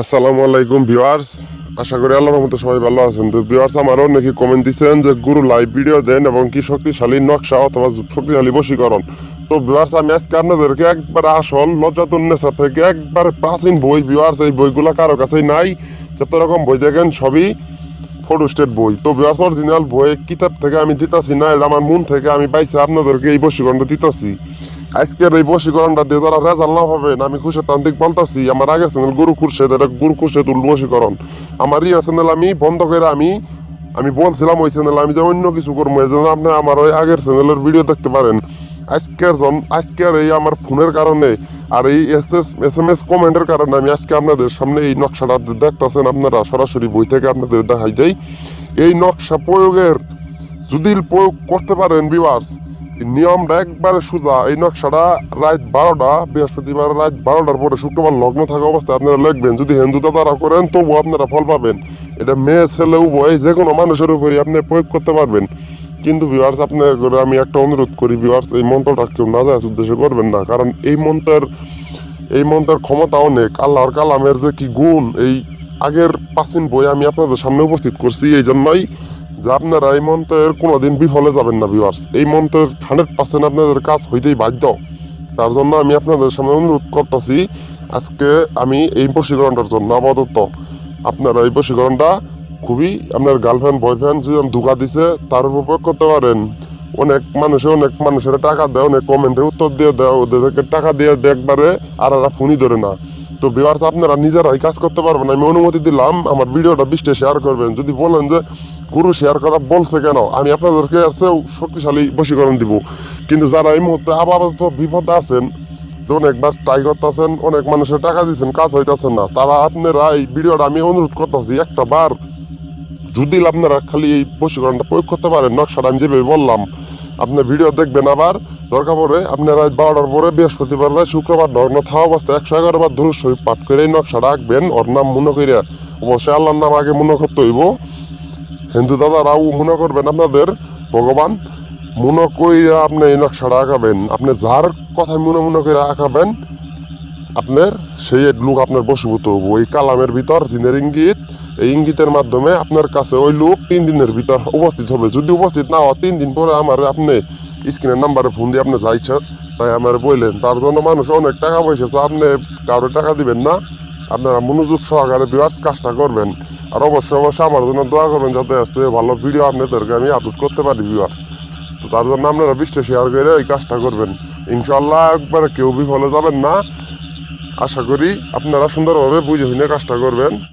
আসসালামু আলাইকুম, ভিউয়ার্স। আশা করি আল্লাহর মতো সবাই ভালো আছেন। তো ভিউয়ার্স, আমারও অনেকে কমেন্ট দিচ্ছেন যে, গুরু লাইভ ভিডিও দেন এবং কি শক্তিশালী নকশা অথবা শক্তিশালী বশীকরণ? তো ভিউয়ার্স, আমি আজকে আপনাদেরকে একবার আসল লজ্জাতুন নেশা থেকে একবার প্রাচীন বই, ভিউয়ার্স, এই বইগুলো কারও কাছেই নাই। যত রকম বই দেখেন, সবই ফটো স্টেট বই। তো ভিউয়ার্স অরিজিনাল বই কিতাব থেকে আমি দিতাছি না, এটা আমার মন থেকে আমি পাইছি, আপনাদেরকে এই বশীকরণটা দিতাছি। আজকের এই বশীকরণটা দিয়ে যারা রেজাল্ট না পাবেন আমি খুশি, তান্ত্রিক বলতাছি, আমার আগের চ্যানেল গুরু খুরশেদ, এটা গুরু খুরশেদ উল বশীকরণ। আমার ইয়ে চ্যানেল আমি বন্ধ করে আমি আমি বলছিলাম ওই চ্যানেল আমি যে অন্য কিছু করব, এই জন্য আপনি আমার ওই আগের চ্যানেলের ভিডিও দেখতে পারেন। আজকের আজকের এই আমার ফোনের কারণে আর এই S S S M S কমেন্টের কারণে আমি আজকে আপনাদের সামনে এই নকশাটা দেখতেছেন আপনারা, সরাসরি বই থেকে আপনাদের দেখাই দেই। এই নকশা প্রয়োগের, যদি প্রয়োগ করতে পারেন বিভার্স নিয়মটা একবারে সোজা। এই নকশাটা রাত বারোটা, বৃহস্পতিবার রাত বারোটার পরে শুক্রবার লগ্ন থাকা অবস্থায় আপনারা লিখবেন, যদি হিন্দুতা দ্বারা করেন তবুও আপনারা ফল পাবেন। এটা মেয়ে, ছেলে, উভয় যে কোনো মানুষের উপরই আপনি প্রয়োগ করতে পারবেন। কিন্তু ভিউয়ার্স আপনার আমি একটা অনুরোধ করি ভিউয়ার্স এই মন্ত্রটা কেউ না যায় উদ্দেশ্যে করবেন না, কারণ এই মন্ত্রের এই মন্ত্রের ক্ষমতা অনেক। আল্লাহর কালামের যে কি গুণ, এই আগের প্রাচীন বই আমি আপনাদের সামনে উপস্থিত করছি, এই জন্যই যে আপনারা এই মন্ত্রের কোনোদিন বিফলে যাবেন না ভিউয়ার্স এই মন্ত্রের হান্ড্রেড পার্সেন্ট আপনাদের কাজ হইতেই বাধ্য। তার জন্য আমি আপনাদের সামনে অনুরোধ করতেছি, আজকে আমি এই বশীকরণটার জন্য আপাতত। আপনারা এই বশীকরণটা খুবই আপনার গার্লফ্রেন্ড বয়ফ্রেন্ড যদি ধোকা দিছে, তার প্রয়োগ করতে পারেন। অনেক মানুষে অনেক মানুষের টাকা দেয়, অনেক কমেন্টের উত্তর দিয়ে দেয়, ওদেরকে টাকা দিয়ে একবারে আর ফোনই ধরে না। তো বিভার্স আপনারা নিজেরাই কাজ করতে পারবেন। আমি অনুমতি দিলাম, আমার ভিডিওটা বিশটা শেয়ার করবেন। যদি বলেন যে গুরু শেয়ার করা বলছে কেন? আমি আপনাদেরকে আছে শক্তিশালী বশীকরণ দিব। কিন্তু যারা এই মুহূর্তে আপাতত বিপদ আছেন যে অনেকবার ট্রাই করতেছেন, অনেক মানুষের টাকা দিচ্ছেন কাজ হইতেছে না, তারা আপনারা এই ভিডিওটা আমি অনুরোধ করতেছি একটা বার যদি আপনারা খালি এই বশীকরণটা প্রয়োগ করতে পারেন, নকশাটা আমি যেভাবে বললাম আপনার ভিডিও দেখবেন আবার দরকার পড়ে আপনারা বারোটার পরে বৃহস্পতিবার রাত শুক্রবার নগ্ন থাকা অবস্থায় একশো এগারো বার ধরুন শরীর পাঠ করে নকশাটা আঁকবেন ওর নাম মনে করিয়া। অবশ্যই আল্লাহর নাম আগে মনে করতে হইব। হিন্দু দাদারাও মনে করবেন আপনাদের? ভগবান মনে কইরা আপনি এই নকশাটা আঁকাবেন আপনি যার কথা মনে মনে করে আঁকাবেন আপনার সেই লোক আপনার বসীভূত হব ওই কালামের ভিতর, জিনের ইঙ্গিত, এই ইঙ্গিতের মাধ্যমে আপনার কাছে ওই লোক তিন দিনের ভিতর উপস্থিত হবে। যদি উপস্থিত না হয় তিন দিন পরে আমার আপনি স্ক্রিনের নাম্বারে ফোন দিয়ে আপনি যাইছে তাই আমার বললেন। তার জন্য মানুষ অনেক টাকা পয়সা আপনি কারও টাকা দিবেন না। আপনারা মনোযোগ সহকারে বিরাট কাজটা করবেন। আর অবশ্যই অবশ্যই আমার জন্য দোয়া করবেন যাতে আসছে ভালো ভিডিও আপনাদেরকে আমি আপলোড করতে পারি ভিউয়ার্স তো তার জন্য আপনারা বিশটা শেয়ার করে এই কাজটা করবেন। ইনশাল্লাহ একবারে কেউ বিফলে যাবেন না। আশা করি আপনারা সুন্দরভাবে বুঝে শুনে কাজটা করবেন।